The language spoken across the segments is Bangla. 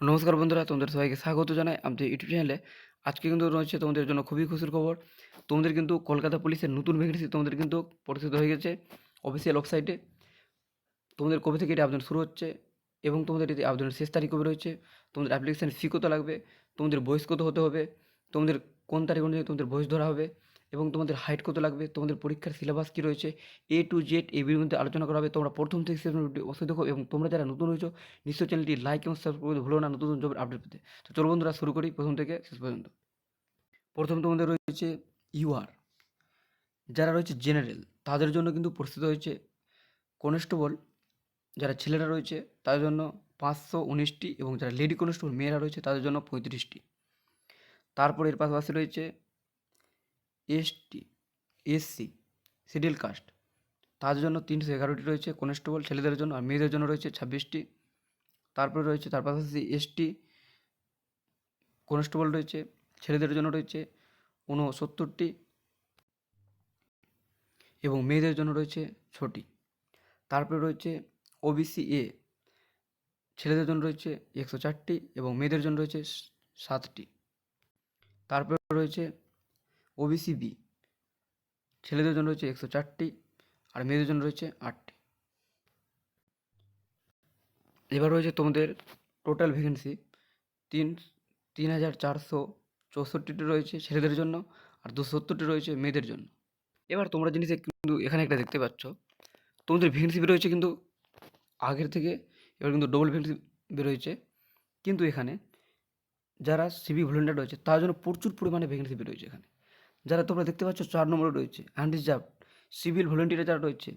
নমস্কার বন্ধুরা, তোমাদের সবাইকে স্বাগত জানাই আমাদের ইউটিউব চ্যানেলে আজকে কিন্তু রয়েছে তোমাদের জন্য খুবই খুশির খবর। তোমাদের কিন্তু কলকাতা পুলিশের নতুন ভ্যাকেন্সি তোমাদের কিন্তু প্রকাশিত হয়ে গেছে অফিসিয়াল ওয়েবসাইটে তোমাদের কবে থেকে এটি আবেদন শুরু হচ্ছে এবং তোমাদের এটি আবেদনের শেষ তারিখ কবে রয়েছে? তোমাদের অ্যাপ্লিকেশান ফি কত লাগবে? তোমাদের বয়স কত হতে হবে? তোমাদের কোন তারিখ অনুযায়ী তোমাদের বয়স ধরা হবে? এবং তোমাদের হাইট কত লাগবে, তোমাদের পরীক্ষার সিলেবাস কী রয়েছে এ টু জেড এই ভিডিওর মধ্যে আলোচনা করা হবে। তোমরা প্রথম থেকে শেষ অবশ্যই দেখো এবং তোমরা যারা নতুন হয়েছো নিশ্চয় চ্যানেলটি লাইক এবং সাবস্ক্রাইব করতে ভুলো না, নতুন নতুন জবের আপডেট পেতে। তো চলো বন্ধুরা, শুরু করি প্রথম থেকে শেষ পর্যন্ত। প্রথম তোমাদের রয়েছে ইউআর যারা রয়েছে জেনারেল তাদের জন্য কিন্তু প্রস্তুত হয়েছে কনস্টেবল যারা ছেলেরা রয়েছে, তাদের জন্য পাঁচশো উনিশটি এবং যারা লেডি কনস্টেবল মেয়েরা রয়েছে, তাদের জন্য পঁয়ত্রিশটি। তারপর এর পাশাপাশি রয়েছে এসটি, এসসি শিডিউল কাস্ট। তাদের জন্য তিনশো এগারোটি রয়েছে কনস্টেবল ছেলেদের জন্য আর মেয়েদের জন্য রয়েছে ছাব্বিশটি। তারপরে রয়েছে, তার পাশাপাশি এসটি কনস্টেবল রয়েছে, ছেলেদের জন্য রয়েছে ঊনসত্তরটি এবং মেয়েদের জন্য রয়েছে ছটি। তারপরে রয়েছে ওবিসি এ ছেলেদের জন্য রয়েছে একশো চারটি এবং মেয়েদের জন্য রয়েছে সাতটি। তারপরে রয়েছে ওবিসি বি ছেলেদের জন্য রয়েছে একশো চারটি আর মেয়েদের জন্য রয়েছে আটটি। এবার রয়েছে তোমাদের টোটাল ভ্যাকেন্সি তিন তিন হাজার চারশো চৌষট্টিটি রয়েছে ছেলেদের জন্য আর দুশো রয়েছে মেয়েদের জন্য। এবার তোমরা জিনিস কিন্তু এখানে একটা দেখতে পাচ্ছ। তোমাদের ভ্যাকেন্সি বেরোয়েছে কিন্তু আগের থেকে, এবার কিন্তু ডবল ভ্যাকেন্সি বেরোয়েছে কিন্তু এখানে যারা সিভি ভলেন্টিয়ার রয়েছে, তার জন্য প্রচুর পরিমাণে ভ্যাকেন্সি বেরোয়েছে এখানে। যারা তোমরা দেখতে পাচ্ছ চার নম্বরে রয়েছে আনরিজার্ভ সিভিল ভলেন্টিয়ার যারা রয়েছে,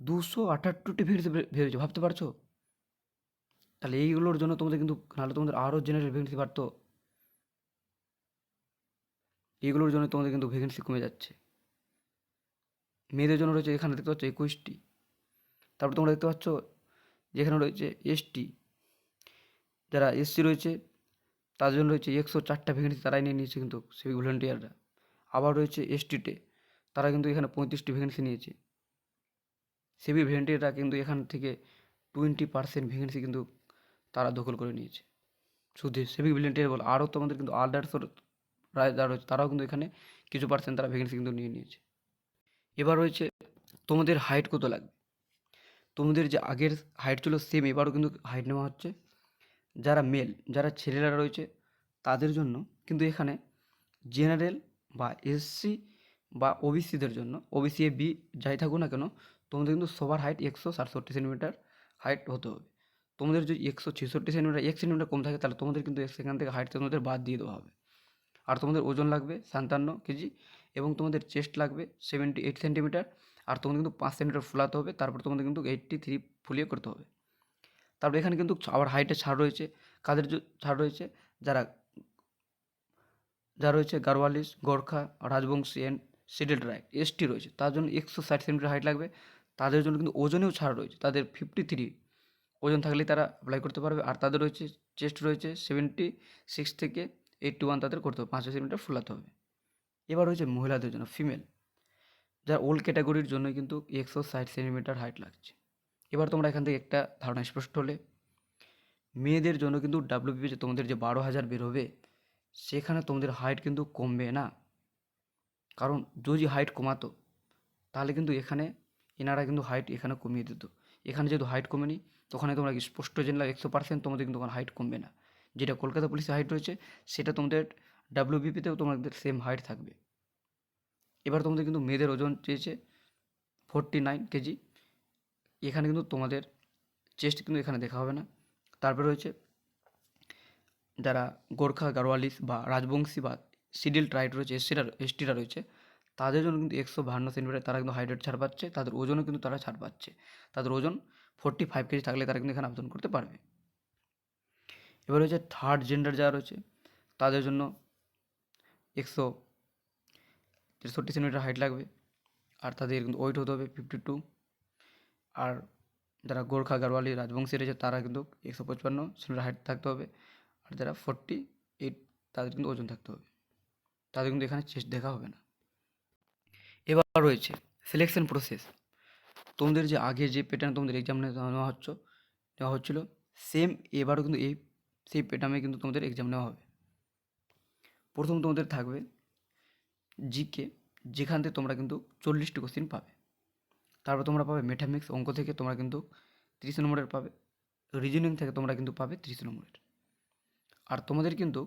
দুশো আটাত্তরটি ভ্যাকেন্সি বেরোয়েছে ভাবতে পারছ? তাহলে এইগুলোর জন্য তোমাদের কিন্তু, নাহলে তোমাদের আরও জেনারেল ভ্যাকেন্সি বাড়তো। এইগুলোর জন্য তোমাদের কিন্তু ভ্যাকেন্সি কমে যাচ্ছে। মেয়েদের জন্য রয়েছে এখানে দেখতে পাচ্ছ একুশটি। তারপর তোমরা দেখতে পাচ্ছ যেখানে রয়েছে এসটি। যারা এসসি রয়েছে, তাদের জন্য রয়েছে একশো চারটা ভ্যাকেন্সি তারাই নিয়ে নিয়েছে কিন্তু সিভিক ভলেন্টিয়াররা আবার রয়েছে এসটিতে তারা কিন্তু এখানে পঁয়ত্রিশটি ভ্যাকেন্সি নিয়েছে। সিভিক ভলেন্টিয়াররা কিন্তু এখান থেকে টোয়েন্টি পার্সেন্ট ভ্যাকেন্সি কিন্তু তারা দখল করে নিয়েছে। শুধু সিভিক ভলেন্টিয়ার বল, আরও তোমাদের কিন্তু আদার্সর যারা রয়েছে, তারাও কিন্তু এখানে কিছু পার্সেন্ট তারা ভ্যাকেন্সি কিন্তু নিয়ে নিয়েছে। এবার রয়েছে তোমাদের হাইট কত লাগবে? তোমাদের যে আগের হাইট ছিল সেম এবারও কিন্তু হাইট নেওয়া হচ্ছে। যারা মেল যারা ছেলেরা রয়েছে, তাদের জন্য কিন্তু এখানে জেনারেল বা এসসি বা ওবিসিদের জন্য ওবিসি এ বি যাই থাকুক না কেন, তোমাদের কিন্তু সবার হাইট একশো সাতষট্টি সেন্টিমিটার হাইট হতে হবে। তোমাদের যদি একশো ছেষট্টি সেন্টিমিটার এক সেন্টিমিটার কম থাকে, তাহলে তোমাদের কিন্তু সেখান থেকে হাইট তোমাদের বাদ দিয়ে দেওয়া হবে। আর তোমাদের ওজন লাগবে সাতান্ন কেজি এবং তোমাদের চেস্ট লাগবে সেভেন্টি এইট সেন্টিমিটার আর তোমাদের কিন্তু পাঁচ সেন্টিমিটার ফুলাতে হবে, তারপর তোমাদের কিন্তু এইটটি থ্রি ফুলিয়ে করতে হবে। তারপর এখানে কিন্তু আবার হাইটে ছাড় রয়েছে। কাদের ছাড় রয়েছে? যারা যারা রয়েছে Garhwalis Gorkha, Rajbanshi and scheduled right ST রয়েছে। তার জন্য একশো ষাট সেন্টিমিটার হাইট লাগবে। তাদের জন্য কিন্তু ওজনেও ছাড় রয়েছে। তাদের ফিফটি থ্রি ওজন থাকলেই তারা অ্যাপ্লাই করতে পারবে। আর তাদের রয়েছে চেস্ট রয়েছে সেভেন্টি সিক্স থেকে এইটটি ওয়ান তাদের করতে হবে। পাঁচ সেন্টিমিটার ফুলাতে হবে। এবার রয়েছে মহিলাদের জন্য ফিমেল যার ওল্ড ক্যাটাগরির জন্য কিন্তু একশো ষাট সেন্টিমিটার হাইট লাগছে। এবার তোমরা এখান থেকে একটা ধারণা স্পষ্ট হলে। মেয়েদের জন্য কিন্তু ডাব্লিউবিপি যে তোমাদের যে বারো হাজার বেরোবে সেখানে তোমাদের হাইট কিন্তু কমবে না। কারণ যদি হাইট কমাতো, তাহলে কিন্তু এখানে এনারা কিন্তু হাইট এখানে কমিয়ে দিত। এখানে যেহেতু হাইট কমেনি, তো ওখানে তোমরা স্পষ্ট জেনে একশো পার্সেন্ট তোমাদের কিন্তু ওখানে হাইট কমবে না। যেটা কলকাতা পুলিশের হাইট রয়েছে, সেটা তোমাদের ডাব্লিউবিপিতেও তোমাদের সেম হাইট থাকবে। এবার তোমাদের কিন্তু মেয়েদের ওজন চেয়েছে ফোরটি নাইন কেজি। এখানে কিন্তু তোমাদের চেস্ট কিন্তু এখানে দেখা হবে না। তারপরে রয়েছে যারা গোর্খা গারোয়ালিস বা রাজবংশী বা সিডিল ট্রাইট রয়েছে এসটিরা এসটিরা রয়েছে, তাদের জন্য কিন্তু একশো বাহান্ন সেন্টিমিটার তারা কিন্তু হাইড্রেট ছাড় পাচ্ছে, তাদের ওজনও কিন্তু তারা ছাড় পাচ্ছে। তাদের ওজন ফোরটি ফাইভ কেজি থাকলে তারা কিন্তু এখানে আবেদন করতে পারবে। এবার হচ্ছে থার্ড জেন্ডার যারা রয়েছে, তাদের জন্য একশো তেষট্টি সেন্টিমিটার হাইট লাগবে, আর তাদের কিন্তু ওয়েট হতে হবে ফিফটি টু আর যারা গোর্খা গারওয়ালি রাজবংশী রয়েছে, তারা কিন্তু একশো পঁচপান্ন সেন্টিমিটার হাইট থাকতে হবে। আর যারা ফোরটি এইট তাদের কিন্তু ওজন থাকতে হবে। তাদের কিন্তু এখানে চেস্ট দেখা হবে না। এবার রয়েছে সিলেকশন প্রসেস তোমাদের যে আগে যে প্যাটার্ন তোমাদের এক্সাম নেওয়া হচ্ছে, নেওয়া হচ্ছিল সেম এবারও কিন্তু এই, সেই প্যাটার্নে কিন্তু তোমাদের এক্সাম নেওয়া হবে। প্রথম তোমাদের থাকবে জিকে যেখান থেকে তোমরা কিন্তু চল্লিশটি কোশ্চিন পাবে। তারপর তোমরা পাবে মেথামিক্স অঙ্ক থেকে তোমরা কিন্তু তিরিশ নম্বরের পাবে। রিজনিং থেকে তোমরা কিন্তু পাবে তিরিশ নম্বরের। আর তোমাদের কিন্তু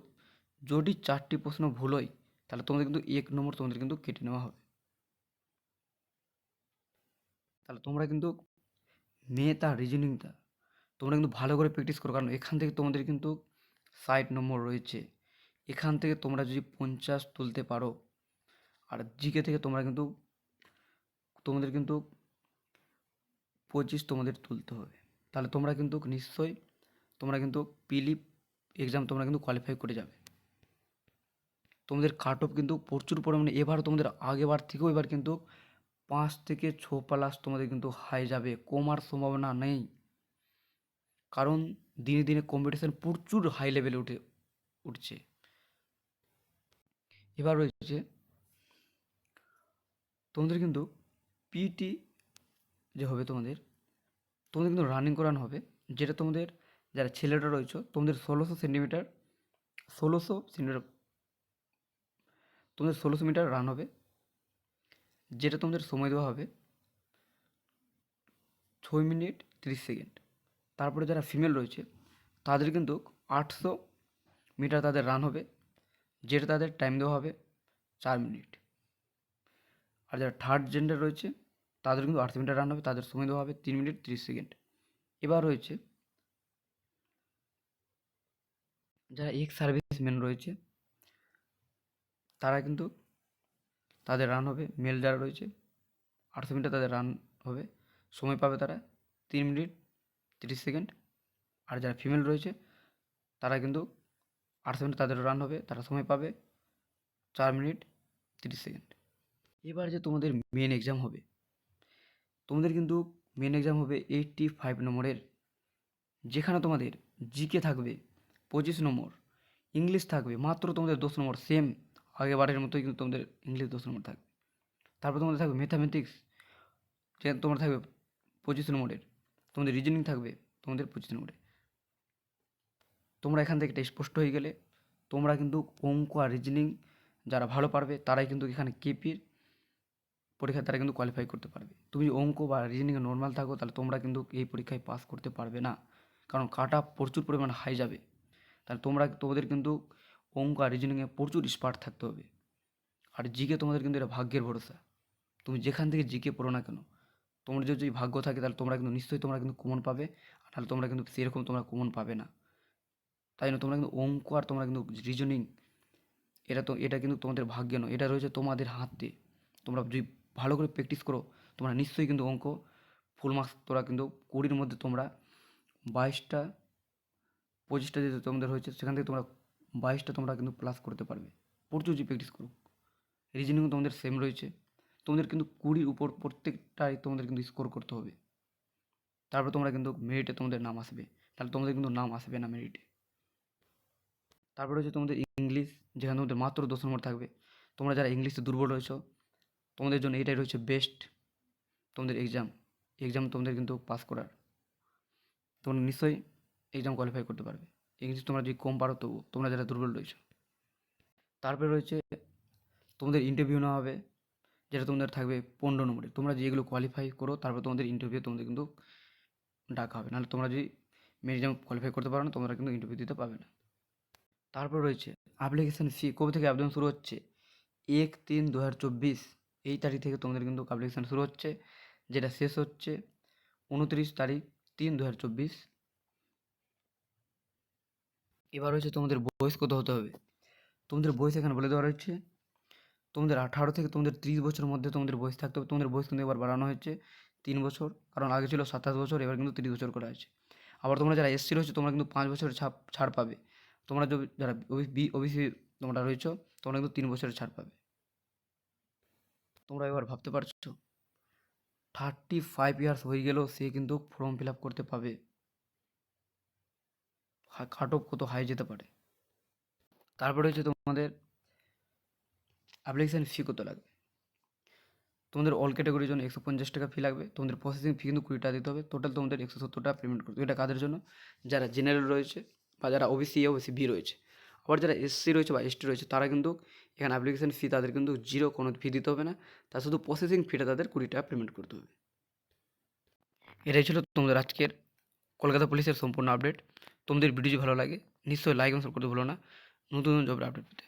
যদি চারটি প্রশ্ন ভুল হয়, তাহলে তোমাদের কিন্তু এক নম্বর তোমাদের কিন্তু কেটে নেওয়া হবে। তাহলে তোমরা কিন্তু মেয়েটা রিজনিংটা তোমরা কিন্তু ভালো করে প্র্যাকটিস করো, কারণ এখান থেকে তোমাদের কিন্তু ষাট নম্বর রয়েছে। এখান থেকে তোমরা যদি পঞ্চাশ তুলতে পারো, আর জিকে থেকে তোমরা কিন্তু, তোমাদের কিন্তু পঁচিশ তোমাদের তুলতে হবে। তাহলে তোমরা কিন্তু নিশ্চয়ই, তোমরা কিন্তু পিলিপ এক্সাম তোমরা কিন্তু কোয়ালিফাই করে যাবে। তোমাদের কাট অফ কিন্তু প্রচুর পরিমাণে, এবার তোমাদের আগেবার থেকেও এবার কিন্তু পাঁচ থেকে ছ প্লাস তোমাদের কিন্তু হাই যাবে, কমার সম্ভাবনা নেই। কারণ দিনে দিনে কম্পিটিশান প্রচুর হাই লেভেলে উঠে, উঠছে। এবার রয়েছে, তোমাদের কিন্তু পিটি যে হবে তোমাদের তোমাদের কিন্তু রানিং করানো হবে, যেটা তোমাদের যারা ছেলেরা রয়েছে, তোমাদের ষোলোশো সেন্টিমিটার ষোলোশো সেন্টিমিটার তোমাদের ষোলোশো মিটার রান হবে, যেটা তোমাদের সময় দেওয়া হবে ছয় মিনিট তিরিশ সেকেন্ড। তারপরে যারা ফিমেল রয়েছে, তাদের কিন্তু আটশো মিটার তাদের রান হবে, যেটা তাদের টাইম দেওয়া হবে চার মিনিট। আর যারা থার্ড জেন্ডার রয়েছে, তাদের কিন্তু আটশো মিটার রান হবে, তাদের সময় দেওয়া হবে তিন মিনিট তিরিশ সেকেন্ড। এবার রয়েছে যারা এক্স সার্ভিসম্যান রয়েছে, তারা কিন্তু তাদের রান হবে। মেল যারা রয়েছে আটশো মিটার তাদের রান হবে। সময় পাবে তারা তিন মিনিট তিরিশ সেকেন্ড। আর যারা ফিমেল রয়েছে, তারা কিন্তু আটশো মিনিট তাদের রান হবে। তারা সময় পাবে চার মিনিট তিরিশ সেকেন্ড। এবার যে তোমাদের মেন এক্সাম হবে, তোমাদের কিন্তু মেন এক্সাম হবে এইটটি ফাইভ নম্বরের, যেখানে তোমাদের জিকে থাকবে। পঁচিশ নম্বর। ইংলিশ থাকবে, মাত্র তোমাদের দশ নম্বর সেম আগেবারের মতোই কিন্তু তোমাদের ইংলিশ দশ নম্বর থাকবে। তারপর তোমাদের থাকবে ম্যাথামেটিক্স যে তোমার থাকবে পঁচিশ নম্বরের। তোমাদের রিজনিং থাকবে তোমাদের পঁচিশ নম্বরে তোমরা এখান থেকে এটা স্পষ্ট হয়ে গেলে, তোমরা কিন্তু অঙ্ক আর রিজনিং যারা ভালো পারবে, তারাই কিন্তু এখানে কেপির পরীক্ষায় তারা কিন্তু কোয়ালিফাই করতে পারবে। তুমি অঙ্ক বা রিজনিংয়ে নর্মাল থাকো, তাহলে তোমরা কিন্তু এই পরীক্ষায় পাস করতে পারবে না। কারণ কাটা প্রচুর পরিমাণ হাই যাবে। তাহলে তোমরা, তোমাদের কিন্তু অঙ্ক আর রিজনিংয়ে প্রচুর স্পার্ট থাকতে হবে। আর জিকে তোমাদের কিন্তু এটা ভাগ্যের ভরসা। তুমি যেখান থেকে জিকে পড়ো না কেন, তোমার যদি ভাগ্য থাকে, তাহলে তোমরা কিন্তু নিশ্চয়ই তোমরা কিন্তু কমন পাবে। আর তাহলে তোমরা কিন্তু সেরকম তোমরা কমন পাবে না। তাই না তোমরা কিন্তু অঙ্ক আর তোমরা কিন্তু রিজনিং এটা তো, এটা কিন্তু তোমাদের ভাগ্যে নয়। এটা রয়েছে তোমাদের হাতে। তোমরা যদি ভালো করে প্র্যাকটিস করো, তোমরা নিশ্চয়ই কিন্তু অঙ্ক, ফুল মার্কস তোরা কিন্তু কুড়ির মধ্যে তোমরা বাইশটা পঁচিশটা যেটা তোমাদের হয়েছে, সেখান থেকে তোমরা বাইশটা তোমরা কিন্তু প্লাস করতে পারবে। প্রচুর যে প্র্যাকটিস করো। রিজনিংও তোমাদের সেম রয়েছে। তোমাদের কিন্তু কুড়ির উপর প্রত্যেকটাই তোমাদের কিন্তু স্কোর করতে হবে। তারপর তোমরা কিন্তু মেরিটে তোমাদের নাম আসবে। তাহলে তোমাদের কিন্তু নাম আসবে না মেরিটে তারপরে হচ্ছে তোমাদের ইংলিশ যেখানে তোমাদের মাত্র দশ নম্বর থাকবে। তোমরা যারা ইংলিশে দুর্বল রয়েছো, তোমাদের জন্য এটাই রয়েছে বেস্ট তোমাদের এক্সাম এক্সাম তোমাদের কিন্তু পাস করার। তোমরা নিশ্চয়ই এক্সাম কোয়ালিফাই করতে পারবে। ইংলিশ তোমরা যদি কম পারো তবু, তোমরা যারা দুর্বল রয়েছো। তারপরে রয়েছে, তোমাদের ইন্টারভিউ নেওয়া হবে, যেটা তোমাদের থাকবে পনেরো নম্বরে। তোমরা যেগুলো কোয়ালিফাই করো, তারপর তোমাদের ইন্টারভিউ তোমাদের কিন্তু ডাকা হবে। নাহলে তোমরা যদি মেন এক্সাম কোয়ালিফাই করতে পারো না, তোমরা কিন্তু ইন্টারভিউ দিতে পারবে না। তারপর রয়েছে অ্যাপ্লিকেশান ফি কবে থেকে আবেদন শুরু হচ্ছে? এক তিন দু হাজার চব্বিশ, এই তারিখ থেকে তোমাদের কিন্তু অ্যাপ্লিকেশান শুরু হচ্ছে, যেটা শেষ হচ্ছে, উনত্রিশ তারিখ তিন দু হাজার চব্বিশ। এবার হচ্ছে তোমাদের বয়স কত হতে হবে? তোমাদের বয়স এখানে বলে দেওয়া রয়েছে। তোমাদের আঠারো থেকে তোমাদের ত্রিশ বছরের মধ্যে তোমাদের বয়স থাকতে হবে। তোমাদের বয়স কিন্তু এবার বাড়ানো হয়েছে তিন বছর, কারণ আগে ছিল সাতাশ বছর, এবার কিন্তু তিরিশ বছর করা হয়েছে আবার তোমরা যারা এসসি রয়েছে তোমরা কিন্তু পাঁচ বছরের ছাড় ছাড় পাবে। তোমরা যারা বি, ওবিসি তোমরা রয়েছো, তোমরা কিন্তু তিন বছরের ছাড় পাবে। তোমরা এবার ভাবতে পারছ থার্টি ফাইভ ইয়ার্স হয়ে গেলেও সে কিন্তু ফর্ম ফিল আপ করতে পাবে। কাটঅফ কত হাই যেতে পারে। তারপরে হচ্ছে তোমাদের অ্যাপ্লিকেশান ফি কত লাগবে? তোমাদের অল ক্যাটাগরির জন্য একশো পঞ্চাশ টাকা ফি লাগবে। তোমাদের প্রসেসিং ফি কিন্তু কুড়ি টাকা দিতে হবে। টোটাল তোমাদের একশো সত্তর টাকা পেমেন্ট করবে এটা কাদের জন্য? যারা জেনারেল রয়েছে বা যারা ওবিসি এ ওবিসি বি রয়েছে। আবার যারা এসসি রয়েছে বা এসটি রয়েছে, তারা কিন্তু এখানে অ্যাপ্লিকেশান ফি তাদের কিন্তু জিরো কোনো ফি দিতে হবে না। তার শুধু প্রসেসিং ফিটা তাদের কুড়ি টাকা পেমেন্ট করতে হবে। এটাই ছিল তোমাদের আজকের কলকাতা পুলিশের সম্পূর্ণ আপডেট তোমাদের ভিডিও ভালো লাগে, নিশ্চয়ই লাইক এবং সাবস্ক্রাইব করতে ভুলো না। নতুন জবের আপডেট পেতে।